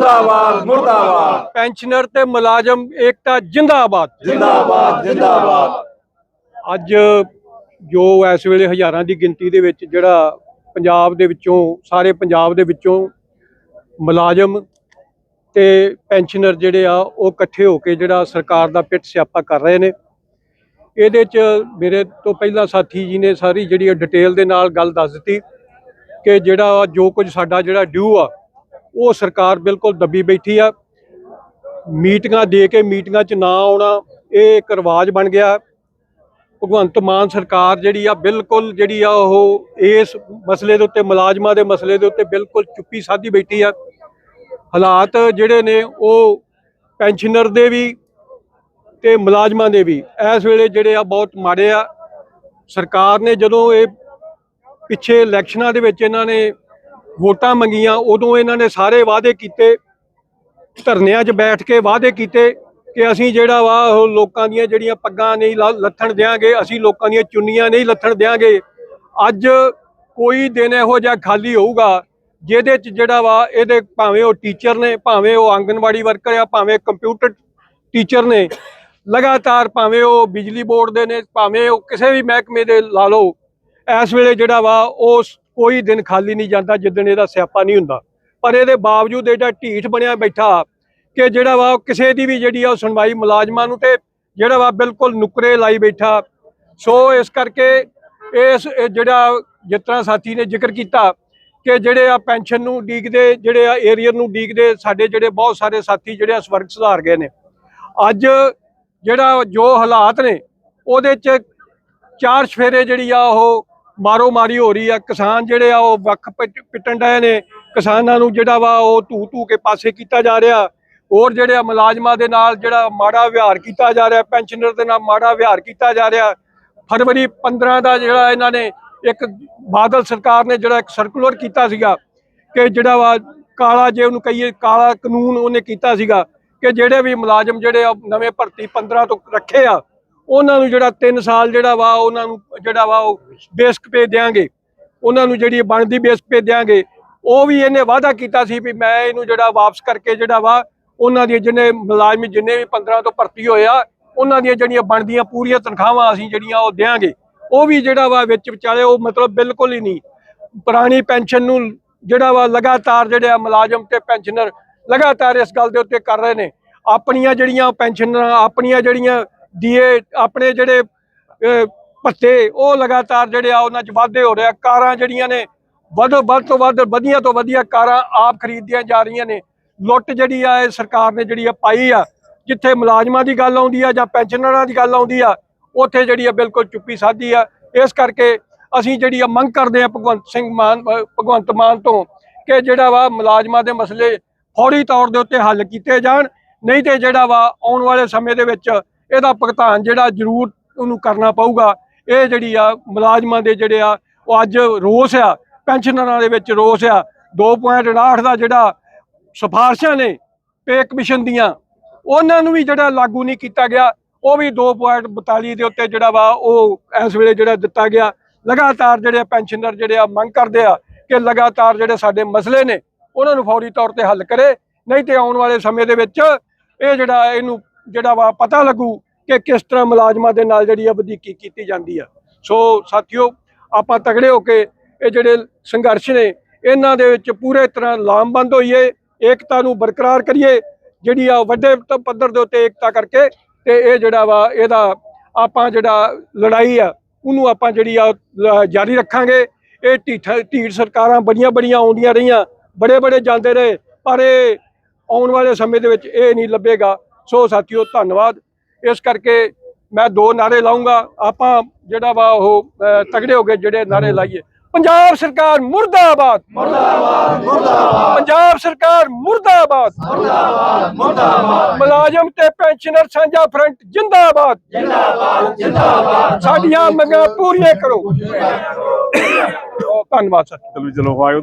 ਮੁਰਦਾਬਾਦ ਮੁਰਦਾਬਾਦ। ਪੈਨਸ਼ਨਰ ਤੇ ਮੁਲਾਜ਼ਮ ਏਕਤਾ ਜਿੰਦਾਬਾਦ। ਜਿੰਦਾਬਾਦ ਜਿੰਦਾਬਾਦ। ਅੱਜ ਜੋ ਇਸ ਵੇਲੇ ਹਜ਼ਾਰਾਂ ਦੀ ਗਿਣਤੀ ਦੇ ਵਿੱਚ ਜਿਹੜਾ ਪੰਜਾਬ ਦੇ ਵਿੱਚੋਂ ਸਾਰੇ ਪੰਜਾਬ ਦੇ ਵਿੱਚੋਂ ਮੁਲਾਜ਼ਮ ਤੇ ਪੈਨਸ਼ਨਰ ਜਿਹੜੇ ਆ ਉਹ ਇਕੱਠੇ ਹੋ ਕੇ ਜਿਹੜਾ ਸਰਕਾਰ ਦਾ ਪਿੱਟ ਸਿਆਪਾ ਕਰ ਰਹੇ ਨੇ। ਇਹਦੇ 'ਚ ਮੇਰੇ ਤੋਂ ਪਹਿਲਾਂ ਸਾਥੀ ਜੀ ਨੇ ਸਾਰੀ ਜਿਹੜੀ ਡਿਟੇਲ ਦੇ ਨਾਲ ਗੱਲ ਦੱਸ ਦਿੱਤੀ ਕਿ ਜਿਹੜਾ ਜੋ ਕੁਝ ਸਾਡਾ ਜਿਹੜਾ ਡਿਊ ਆ ਉਹ ਸਰਕਾਰ ਬਿਲਕੁਲ ਦੱਬੀ ਬੈਠੀ ਆ। ਮੀਟਿੰਗਾਂ ਦੇ ਕੇ ਮੀਟਿੰਗਾਂ 'ਚ ਨਾ ਆਉਣਾ, ਇਹ ਇੱਕ ਰਿਵਾਜ ਬਣ ਗਿਆ। ਭਗਵੰਤ ਮਾਨ ਸਰਕਾਰ ਜਿਹੜੀ ਆ, ਬਿਲਕੁਲ ਜਿਹੜੀ ਆ, ਉਹ ਇਸ ਮਸਲੇ ਦੇ ਉੱਤੇ, ਮੁਲਾਜ਼ਮਾਂ ਦੇ ਮਸਲੇ ਦੇ ਉੱਤੇ ਬਿਲਕੁਲ ਚੁੱਪੀ ਸਾਧੀ ਬੈਠੀ ਆ। ਹਾਲਾਤ ਜਿਹੜੇ ਨੇ, ਉਹ ਪੈਨਸ਼ਨਰ ਦੇ ਵੀ ਤੇ ਮੁਲਾਜ਼ਮਾਂ ਦੇ ਵੀ। ਇਸ ਵੇਲੇ ਜਿਹੜੇ ਆ, ਬਹੁਤ ਮਾੜੇ ਆ। ਸਰਕਾਰ ਨੇ ਜਦੋਂ ਇਹ ਪਿੱਛੇ ਇਲੈਕਸ਼ਨਾਂ ਦੇ ਵਿੱਚ ਇਹਨਾਂ ਨੇ ਵੋਟਾਂ ਮੰਗੀਆਂ, ਉਦੋਂ ਇਹਨਾਂ ਨੇ ਸਾਰੇ ਵਾਅਦੇ ਕੀਤੇ, ਧਰਨਿਆਂ 'ਚ ਬੈਠ ਕੇ ਵਾਅਦੇ ਕੀਤੇ ਕਿ ਅਸੀਂ ਜਿਹੜਾ ਵਾ ਉਹ ਲੋਕਾਂ ਦੀਆਂ ਜਿਹੜੀਆਂ ਪੱਗਾਂ ਨਹੀਂ ਲਾ- ਲੱਥਣ ਦਿਆਂਗੇ, ਅਸੀਂ ਲੋਕਾਂ ਦੀਆਂ ਚੁੰਨੀਆਂ ਨਹੀਂ ਲੱਥਣ ਦਿਆਂਗੇ। ਅੱਜ ਕੋਈ ਦਿਨ ਇਹੋ ਜਿਹਾ ਖਾਲੀ ਹੋਊਗਾ, ਜਿਹਦੇ 'ਚ ਜਿਹੜਾ ਵਾ ਇਹਦੇ ਭਾਵੇਂ ਉਹ ਟੀਚਰ ਨੇ, ਭਾਵੇਂ ਉਹ ਆਂਗਨਵਾੜੀ ਵਰਕਰ ਆ, ਭਾਵੇਂ ਕੰਪਿਊਟਰ ਟੀਚਰ ਨੇ, ਲਗਾਤਾਰ ਭਾਵੇਂ ਉਹ ਬਿਜਲੀ ਬੋਰਡ ਦੇ ਨੇ, ਭਾਵੇਂ ਉਹ ਕਿਸੇ ਵੀ ਮਹਿਕਮੇ ਦੇ ਲਾ ਲਓ, ਇਸ ਵੇਲੇ ਜਿਹੜਾ ਵਾ ਉਹ ਕੋਈ ਦਿਨ ਖਾਲੀ ਨਹੀਂ ਜਾਂਦਾ ਜਿੱਦਣ ਇਹਦਾ ਸਿਆਪਾ ਨਹੀਂ ਹੁੰਦਾ। ਪਰ ਇਹਦੇ ਬਾਵਜੂਦ ਇਹਦਾ ਢੀਠ ਬਣਿਆ ਬੈਠਾ ਕਿ ਜਿਹੜਾ ਵਾ ਕਿਸੇ ਦੀ ਵੀ ਜਿਹੜੀ ਆ ਉਹ ਸੁਣਵਾਈ ਮੁਲਾਜ਼ਮਾਂ ਨੂੰ ਤੇ ਜਿਹੜਾ ਵਾ ਬਿਲਕੁਲ ਨੁਕਰੇ ਲਾਈ ਬੈਠਾ। ਸੋ ਇਸ ਕਰਕੇ ਇਸ ਜਿਹੜਾ ਜਿਸ ਤਰ੍ਹਾਂ ਸਾਥੀ ਨੇ ਜ਼ਿਕਰ ਕੀਤਾ ਕਿ ਜਿਹੜੇ ਆ ਪੈਨਸ਼ਨ ਨੂੰ ਡੀਕਦੇ ਜਿਹੜੇ ਆ ਏਰੀਅਰ ਨੂੰ ਡੀਕਦੇ ਸਾਡੇ ਜਿਹੜੇ ਬਹੁਤ ਸਾਰੇ ਸਾਥੀ ਜਿਹੜੇ ਆ ਸਵਰਗ ਸੁਧਾਰ ਗਏ ਨੇ। ਅੱਜ ਜਿਹੜਾ ਜੋ ਹਾਲਾਤ ਨੇ, ਉਹਦੇ ਚ ਚਾਰ ਸਫੇਰੇ ਜਿਹੜੀ ਆ ਉਹ ਮਾਰੋ ਮਾਰੀ ਹੋ ਰਹੀ ਆ। ਕਿਸਾਨ ਜਿਹੜੇ ਆ, ਉਹ ਵੱਖ ਪਿੱਟ- ਪਿੱਟਣ ਡਏ ਨੇ। ਕਿਸਾਨਾਂ ਨੂੰ ਜਿਹੜਾ ਵਾ, ਉਹ ਧੂ ਧੂ ਕੇ ਪਾਸੇ ਕੀਤਾ ਜਾ ਰਿਹਾ। ਹੋਰ ਜਿਹੜੇ ਆ, ਮੁਲਾਜ਼ਮਾਂ ਦੇ ਨਾਲ ਜਿਹੜਾ ਮਾੜਾ ਵਿਹਾਰ ਕੀਤਾ ਜਾ ਰਿਹਾ, ਪੈਨਸ਼ਨਰ ਦੇ ਨਾਲ ਮਾੜਾ ਵਿਹਾਰ ਕੀਤਾ ਜਾ ਰਿਹਾ। ਫਰਵਰੀ 15 ਦਾ ਜਿਹੜਾ ਇਹਨਾਂ ਨੇ ਇੱਕ ਬਾਦਲ ਸਰਕਾਰ ਨੇ ਜਿਹੜਾ ਇੱਕ ਸਰਕੂਲਰ ਕੀਤਾ ਸੀਗਾ ਕਿ ਜਿਹੜਾ ਵਾ, ਕਾਲਾ ਜੇ ਉਹਨੂੰ ਕਹੀਏ, ਕਾਲਾ ਕਾਨੂੰਨ ਉਹਨੇ ਕੀਤਾ ਸੀਗਾ ਕਿ ਜਿਹੜੇ ਵੀ ਮੁਲਾਜ਼ਮ ਜਿਹੜੇ ਆ, ਨਵੇਂ ਭਰਤੀ 15 ਤੋਂ ਰੱਖੇ ਆ ਉਹਨਾਂ ਨੂੰ ਜਿਹੜਾ 3 ਸਾਲ ਜਿਹੜਾ ਵਾ ਉਹਨਾਂ ਨੂੰ ਜਿਹੜਾ ਵਾ ਉਹ ਬੇਸਕ ਪੇ ਦੇਾਂਗੇ ਉਹਨਾਂ ਨੂੰ ਜਿਹੜੀ ਬਣਦੀ ਬੇਸਕ ਪੇ ਦੇਾਂਗੇ ਉਹ ਵੀ ਇਹਨੇ ਵਾਅਦਾ ਕੀਤਾ ਸੀ ਵੀ ਮੈਂ ਇਹਨੂੰ ਜਿਹੜਾ ਵਾਪਸ ਕਰਕੇ ਜਿਹੜਾ ਵਾ ਉਹਨਾਂ ਦੀਆਂ ਜਿਹਨੇ ਮੁਲਾਜ਼ਮ ਜਿੰਨੇ ਵੀ 15 ਤੋਂ ਭਰਤੀ ਹੋਏ ਆ, ਉਹਨਾਂ ਦੀਆਂ ਜਿਹੜੀਆਂ ਬਣਦੀਆਂ ਪੂਰੀਆਂ ਤਨਖਾਹਾਂ ਅਸੀਂ ਜਿਹੜੀਆਂ ਉਹ ਦੇਾਂਗੇ ਉਹ ਵੀ ਜਿਹੜਾ ਵਾ ਵਿੱਚ ਵਿਚਾਲੇ ਉਹ ਮਤਲਬ ਬਿਲਕੁਲ ਹੀ ਨਹੀਂ। ਪੁਰਾਣੀ ਪੈਨਸ਼ਨ ਨੂੰ ਜਿਹੜਾ ਵਾ ਲਗਾਤਾਰ ਜਿਹੜੇ ਆ ਮੁਲਾਜ਼ਮ ਤੇ ਪੈਨਸ਼ਨਰ ਲਗਾਤਾਰ ਇਸ ਗੱਲ ਦੇ ਉੱਤੇ ਕਰ ਰਹੇ ਨੇ। ਆਪਣੀਆਂ ਜਿਹੜੀਆਂ ਪੈਨਸ਼ਨਾਂ, ਆਪਣੀਆਂ ਜਿਹੜੀਆਂ ਡੀਏ ਆਪਣੇ ਜਿਹੜੇ ਭੱਤੇ, ਉਹ ਲਗਾਤਾਰ ਜਿਹੜੇ ਆ ਉਹਨਾਂ 'ਚ ਵਾਧੇ ਹੋ ਰਿਹਾ। ਕਾਰਾਂ ਜਿਹੜੀਆਂ ਨੇ, ਵੱਧ ਵੱਧ ਤੋਂ ਵੱਧ, ਵਧੀਆ ਤੋਂ ਵਧੀਆ ਕਾਰਾਂ ਆਪ ਖਰੀਦੀਆਂ ਜਾ ਰਹੀਆਂ ਨੇ। ਲੁੱਟ ਜਿਹੜੀ ਆ, ਇਹ ਸਰਕਾਰ ਨੇ ਜਿਹੜੀ ਆ ਪਾਈ ਆ, ਜਿੱਥੇ ਮੁਲਾਜ਼ਮਾਂ ਦੀ ਗੱਲ ਆਉਂਦੀ ਆ ਜਾਂ ਪੈਨਸ਼ਨਰਾਂ ਦੀ ਗੱਲ ਆਉਂਦੀ ਆ, ਉੱਥੇ ਜਿਹੜੀ ਆ ਬਿਲਕੁਲ ਚੁੱਪੀ ਸਾਧੀ ਆ। ਇਸ ਕਰਕੇ ਅਸੀਂ ਜਿਹੜੀ ਆ ਮੰਗ ਕਰਦੇ ਆ ਭਗਵੰਤ ਸਿੰਘ ਮਾਨ ਭਗਵੰਤ ਮਾਨ ਤੋਂ ਕਿ ਜਿਹੜਾ ਵਾ ਮੁਲਾਜ਼ਮਾਂ ਦੇ ਮਸਲੇ ਫੌਰੀ ਤੌਰ ਦੇ ਉੱਤੇ ਹੱਲ ਕੀਤੇ ਜਾਣ। ਨਹੀਂ ਤੇ ਜਿਹੜਾ ਵਾ ਆਉਣ ਵਾਲੇ ਸਮੇਂ ਦੇ ਵਿੱਚ ਇਹਦਾ ਭੁਗਤਾਨ ਜਿਹੜਾ ਜ਼ਰੂਰ ਉਹਨੂੰ ਕਰਨਾ ਪਊਗਾ। ਇਹ ਜਿਹੜੀ ਆ ਮੁਲਾਜ਼ਮਾਂ ਦੇ ਜਿਹੜੇ ਆ, ਉਹ ਅੱਜ ਰੋਸ ਆ, ਪੈਨਸ਼ਨਰਾਂ ਦੇ ਵਿੱਚ ਰੋਸ ਆ। 2.68 ਦਾ ਜਿਹੜਾ ਸਿਫਾਰਸ਼ਾਂ ਨੇ ਪੇ ਕਮਿਸ਼ਨ ਦੀਆਂ, ਉਹਨਾਂ ਨੂੰ ਵੀ ਜਿਹੜਾ ਲਾਗੂ ਨਹੀਂ ਕੀਤਾ ਗਿਆ। ਉਹ ਵੀ 2.42 ਦੇ ਉੱਤੇ ਜਿਹੜਾ ਵਾ, ਉਹ ਇਸ ਵੇਲੇ ਜਿਹੜਾ ਦਿੱਤਾ ਗਿਆ। ਲਗਾਤਾਰ ਜਿਹੜੇ ਪੈਨਸ਼ਨਰ ਜਿਹੜੇ ਆ, ਮੰਗ ਕਰਦੇ ਆ ਕਿ ਲਗਾਤਾਰ ਜਿਹੜੇ ਸਾਡੇ ਮਸਲੇ ਨੇ, ਉਹਨਾਂ ਨੂੰ ਫੌਰੀ ਤੌਰ ਤੇ ਹੱਲ ਕਰੇ। ਨਹੀਂ ਤੇ ਆਉਣ ਵਾਲੇ ਸਮੇਂ ਦੇ ਵਿੱਚ ਇਹ ਜਿਹੜਾ ਇਹਨੂੰ ਜਿਹੜਾ ਵਾ ਪਤਾ ਲੱਗੂ ਕਿ ਕਿਸ ਤਰ੍ਹਾਂ ਮੁਲਾਜ਼ਮਾਂ ਦੇ ਨਾਲ ਜਿਹੜੀ ਆ ਵਧੀਕੀ ਕੀਤੀ ਜਾਂਦੀ ਆ। ਸੋ ਸਾਥੀਓ, ਆਪਾਂ ਤਗੜੇ ਹੋ ਕੇ ਇਹ ਜਿਹੜੇ ਸੰਘਰਸ਼ ਨੇ, ਇਹਨਾਂ ਦੇ ਵਿੱਚ ਪੂਰੇ ਤਰ੍ਹਾਂ ਲਾਮਬੰਦ ਹੋਈਏ, ਏਕਤਾ ਨੂੰ ਬਰਕਰਾਰ ਕਰੀਏ, ਜਿਹੜੀ ਆ ਵੱਡੇ ਪੱਧਰ ਦੇ ਉੱਤੇ ਏਕਤਾ ਕਰਕੇ ਤੇ ਇਹ ਜਿਹੜਾ ਵਾ ਇਹਦਾ ਆਪਾਂ ਜਿਹੜਾ ਲੜਾਈ ਆ, ਉਹਨੂੰ ਆਪਾਂ ਜਿਹੜੀ ਆ ਲ- ਜਾਰੀ ਰੱਖਾਂਗੇ। ਇਹ ਢੀਠ ਢੀਠ ਸਰਕਾਰਾਂ ਬੜੀਆਂ ਬੜੀਆਂ ਆਉਂਦੀਆਂ ਰਹੀਆਂ, ਬੜੇ ਬੜੇ ਜਾਂਦੇ ਰਹੇ, ਪਰ ਇਹ ਆਉਣ ਵਾਲੇ ਸਮੇਂ ਦੇ ਵਿੱਚ ਇਹ ਨਹੀਂ ਲੱਭੇਗਾ। ਸੋ ਸਾਥੀਓ ਧੰਨਵਾਦ। ਇਸ ਕਰਕੇ ਮੈਂ ਦੋ ਨਾਰੇ ਲਾਉਂਗਾ ਆਪਾਂ ਜਿਹੜਾ ਵਾ ਉਹ ਤਗੜੇ ਹੋ ਕੇ ਜਿਹੜੇ ਨਾਰੇ ਲਾਈਏ। ਪੰਜਾਬ ਸਰਕਾਰ ਮੁਰਦਾਬਾਦ। ਮੁਰਦਾਬਾਦ ਮੁਰਦਾਬਾਦ। ਪੰਜਾਬ ਸਰਕਾਰ ਮੁਰਦਾਬਾਦ। ਮੁਰਦਾਬਾਦ ਮੁਰਦਾਬਾਦ। ਮੁਲਾਜ਼ਮ ਤੇ ਪੈਨਸ਼ਨਰ ਸਾਂਝਾ ਫਰੰਟ ਜਿੰਦਾਬਾਦ। ਜਿੰਦਾਬਾਦ ਜਿੰਦਾਬਾਦ। ਸਾਡੀਆਂ ਮੰਗਾਂ ਪੂਰੀਆਂ ਕਰੋ। ਧੰਨਵਾਦ ਸਰ ਚਲੋ ਚਲੋ ਆਇਓ